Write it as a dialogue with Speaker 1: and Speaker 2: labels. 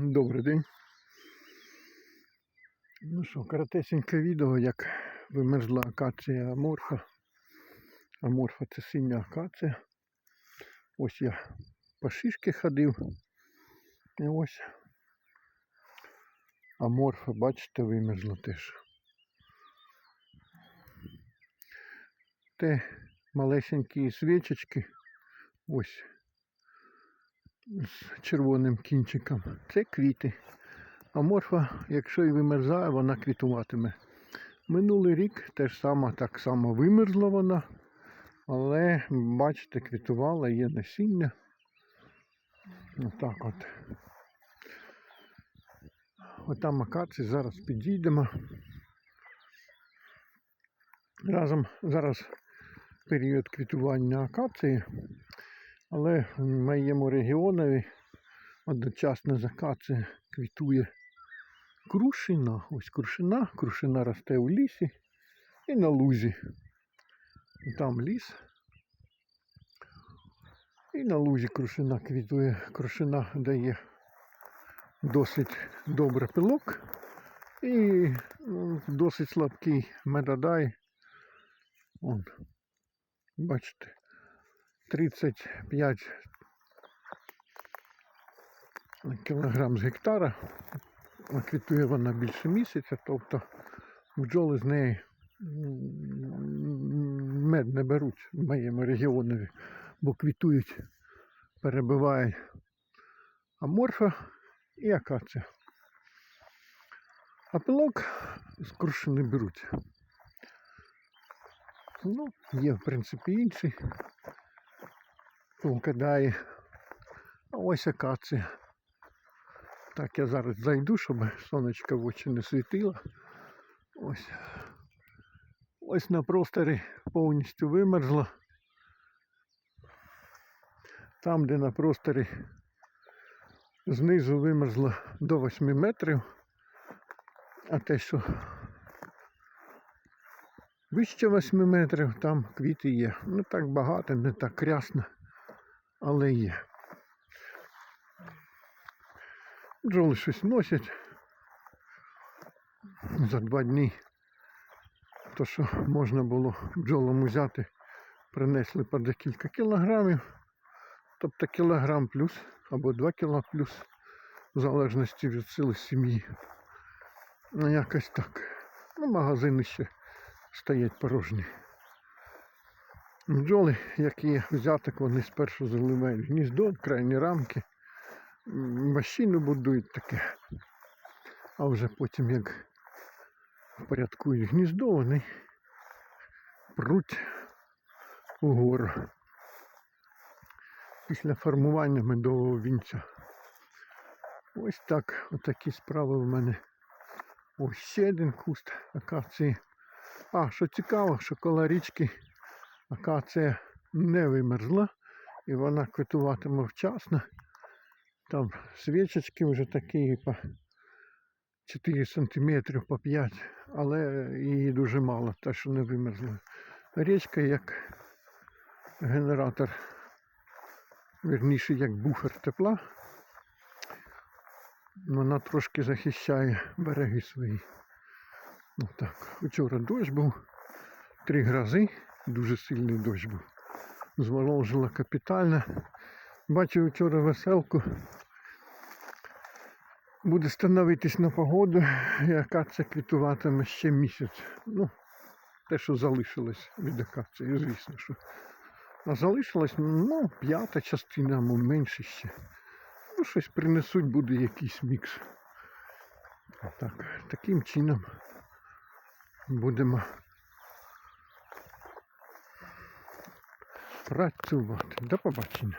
Speaker 1: Добрий день. Ну що, коротесеньке відео, як вимерзла акація аморфа. Аморфа це синя акація. Ось я по шишки ходив. І ось аморфа, бачите, вимерзла теж. Те малесенькі свічечки. Ось з червоним кінчиком. Це квіти. А морфа, якщо і вимерзає, вона квітуватиме. Минулий рік теж саме так само вимерзла вона, але бачите, квітувала, є насіння. Отак от. Отам акації зараз підійдемо. Разом зараз період квітування акації. Але в моєму регіонові одночасно з акації квітує крушина. Ось крушина. Крушина росте у лісі і на лузі. Там ліс. І на лузі крушина квітує. Крушина дає досить добрий пилок і ну, досить слабкий медодай. Вон, бачите. 35 кілограм з гектара. Квітує вона більше місяця, тобто бджоли з неї мед не беруть в моєму регіонові, бо квітують, перебивають аморфа і акація. А пилок з крушини беруть. Ну, є в принципі інший покидає. А ось акація. Так, я зараз зайду, щоб сонечко в очі не світило. Ось. Ось на просторі повністю вимерзло. Там, де на просторі знизу вимерзло до 8 метрів, а те, що вище 8 метрів, там квіти є. Не так багато, не так рясно але є. Бджоли щось носять за два дні. То, що можна було бджолам взяти, принесли по декілька кілограмів, тобто кілограм плюс або два кіло плюс, в залежності від сили сім'ї. Ну якось так. Ну, магазини ще стоять порожні. Бджоли, які взяток, вони спершу заливають гніздо, крайні рамки, машину будують таке. А вже потім, як впорядкують гніздо, вони пруть угору. Після формування медового вінця. Ось так, отакі справи в мене. Ось ще один куст акації. А, що цікаво, що коло річки акація не вимерзла і вона квітуватиме вчасно. Там свічечки вже такі по 4 см по 5 але її дуже мало, те, що не вимерзла. Річка як генератор, верніше як буфер тепла. Вона трошки захищає береги свої. Отак. Вчора дощ був, три грози. Дуже сильний дощ був. Зволожила капітально. Бачив вчора веселку. Буде становитись на погоду, яка це квітуватиме ще місяць. Ну, те, що залишилось від акації, звісно, що. А залишилась, ну, п'ята частина, менше ще. Ну, щось принесуть, буде якийсь мікс. Так, таким чином будемо працювати. До побачення.